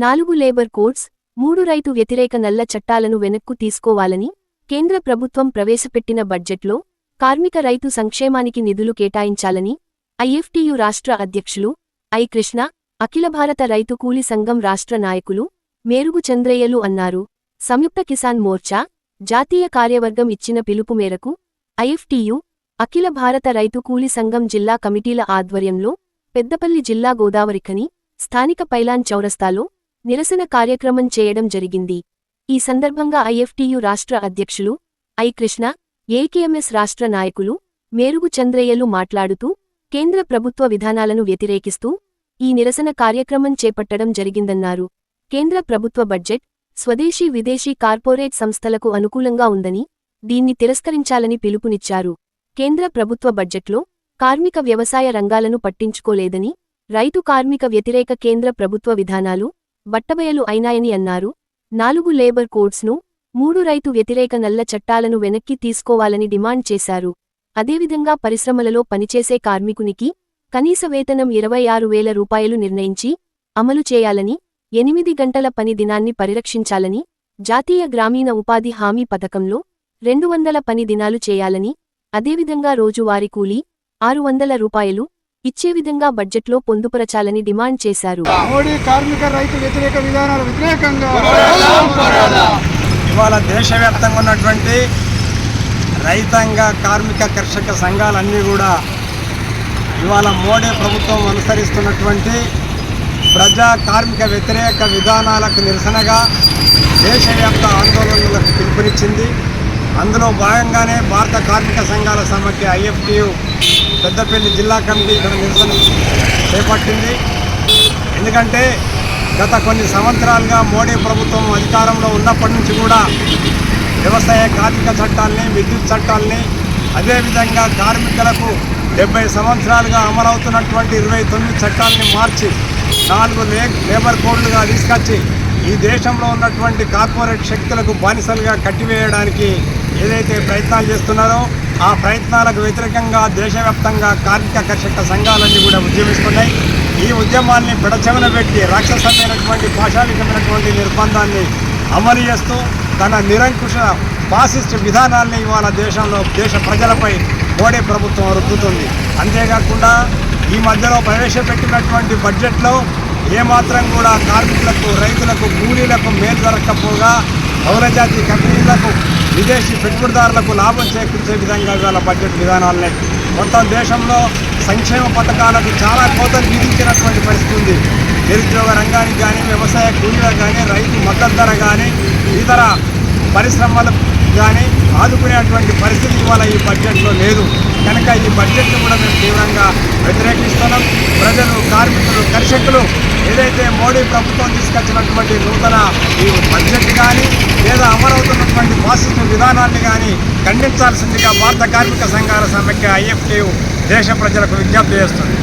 నాలుగు labour codes మూడు రైతు వ్యతిరేక నల్ల చట్టాలను వెనక్కు తీసుకోవాలని కేంద్ర ప్రభుత్వం ప్రవేశపెట్టిన బడ్జెట్లో కార్మిక రైతు సంక్షేమానికి నిధులు కేటాయించాలని ఐఎఫ్టియు రాష్ట్ర అధ్యక్షులు ఐ కృష్ణ అఖిల భారత రైతు కూలి సంఘం రాష్ట్ర నాయకులు మేరుగు చంద్రయ్యలు అన్నారు. సంయుక్త కిసాన్ మోర్చా జాతీయ కార్యవర్గం ఇచ్చిన పిలుపు మేరకు ఐఎఫ్టియు అఖిల భారత రైతు కూలి సంఘం జిల్లా కమిటీల ఆధ్వర్యంలో పెద్దపల్లి జిల్లా గోదావరిఖని స్థానిక పైలాన్ చౌరస్తాలో నిరసన కార్యక్రమం చేయడం జరిగింది. ఈ సందర్భంగా ఐఎఫ్టియు రాష్ట్ర అధ్యక్షులు ఐ కృష్ణ ఏకేఎంఎస్ రాష్ట్ర నాయకులు మేరుగు చంద్రయ్యలు మాట్లాడుతూ కేంద్ర ప్రభుత్వ విధానాలను వ్యతిరేకిస్తూ ఈ నిరసన కార్యక్రమం చేపట్టడం జరిగిందన్నారు. కేంద్ర ప్రభుత్వ బడ్జెట్ స్వదేశీ విదేశీ కార్పొరేట్ సంస్థలకు అనుకూలంగా ఉందని దీన్ని తిరస్కరించాలని పిలుపునిచ్చారు. కేంద్ర ప్రభుత్వ బడ్జెట్లో కార్మిక వ్యవసాయ రంగాలను పట్టించుకోలేదని రైతు కార్మిక వ్యతిరేక కేంద్ర ప్రభుత్వ విధానాలు బట్టబయలు అయినాయని అన్నారు. నాలుగు లేబర్ కోడ్స్ను మూడు రైతు వ్యతిరేక నల్ల చట్టాలను వెనక్కి తీసుకోవాలని డిమాండ్ చేశారు. అదేవిధంగా పరిశ్రమలలో పనిచేసే కార్మికునికి కనీస వేతనం ఇరవై ఆరు వేల రూపాయలు నిర్ణయించి అమలు చేయాలని ఎనిమిది గంటల పని దినాన్ని పరిరక్షించాలని జాతీయ గ్రామీణ ఉపాధి హామీ పథకంలో రెండు వందల పని దినాలు చేయాలని అదేవిధంగా రోజువారీ కూలీ ఆరు వందల రూపాయలు ఇచ్చే విధంగా బడ్జెట్లో పొందుపరచాలని డిమాండ్ చేశారు. ఇవాళ దేశవ్యాప్తంగా ఉన్నటువంటి రైతాంగ కార్మిక కర్షక సంఘాలన్నీ కూడా ఇవాళ మోడీ ప్రభుత్వం అనుసరిస్తున్నటువంటి ప్రజా కార్మిక వ్యతిరేక విధానాలకు నిరసనగా దేశవ్యాప్త ఆందోళనలకు పిలుపునిచ్చింది. అందులో భాగంగానే భారత కార్మిక సంఘాల సమాఖ్య ఐఎఫ్టియు పెద్దపల్లి జిల్లా కమిటీ ఇక్కడ నిరసన చేపట్టింది. ఎందుకంటే గత కొన్ని సంవత్సరాలుగా మోడీ ప్రభుత్వం అధికారంలో ఉన్నప్పటి నుంచి కూడా వ్యవసాయ కార్మిక చట్టాలని విద్యుత్ చట్టాలని అదేవిధంగా కార్మికులకు డెబ్బై సంవత్సరాలుగా అమలవుతున్నటువంటి ఇరవై తొమ్మిది చట్టాలని మార్చి నాలుగు లేబర్ కోడ్లుగా తీసుకొచ్చి ఈ దేశంలో ఉన్నటువంటి కార్పొరేట్ శక్తులకు బానిసలుగా కట్టివేయడానికి ఏదైతే ప్రయత్నాలు చేస్తున్నారో ఆ ప్రయత్నాలకు వ్యతిరేకంగా దేశవ్యాప్తంగా కార్మిక కర్షక సంఘాలన్నీ కూడా ఉద్యమిస్తున్నాయి. ఈ ఉద్యమాన్ని పిడచెవన పెట్టి రాక్షసమైనటువంటి పాశాలికమైనటువంటి నిర్బంధాన్ని అమలు చేస్తూ తన నిరంకుశ ఫాసిస్ట్ విధానాల్ని ఇవాళ దేశంలో దేశ ప్రజలపై మోడీ ప్రభుత్వం రుద్దుతుంది. అంతేకాకుండా ఈ మధ్యలో ప్రవేశపెట్టినటువంటి బడ్జెట్లో ఏమాత్రం కూడా కార్మికులకు రైతులకు కూలీలకు మేలు దొరక్కపోగా పౌరజాతి కంపెనీలకు విదేశీ పెట్టుబడిదారులకు లాభం చేకూర్చే విధంగా ఇవాళ బడ్జెట్ విధానాలనే మొత్తం దేశంలో సంక్షేమ పథకాలకు చాలా కోతలు విధించినటువంటి పరిస్థితి ఉంది. నిరుద్యోగ రంగానికి కానీ వ్యవసాయ కూలీలకు కానీ రైతు మద్దతు ధర కానీ ఇతర పరిశ్రమలకు కానీ ఆదుకునేటువంటి పరిస్థితి ఇవాళ ఈ బడ్జెట్లో లేదు. కనుక ఈ బడ్జెట్ను కూడా మేము తీవ్రంగా వ్యతిరేకిస్తున్నాం. ప్రజలు కార్మికులు కర్షకులు ఏదైతే మోడీ ప్రభుత్వం తీసుకొచ్చినటువంటి నూతన ఈ బడ్జెట్ కానీ లేదా అమలవుతున్నటువంటి ఫాసిస్ట్ విధానాన్ని కానీ ఖండించాల్సిందిగా భారత కార్మిక సంఘాల సమైక్య ఐఎఫ్టీయు దేశ ప్రజలకు విజ్ఞప్తి చేస్తుంది.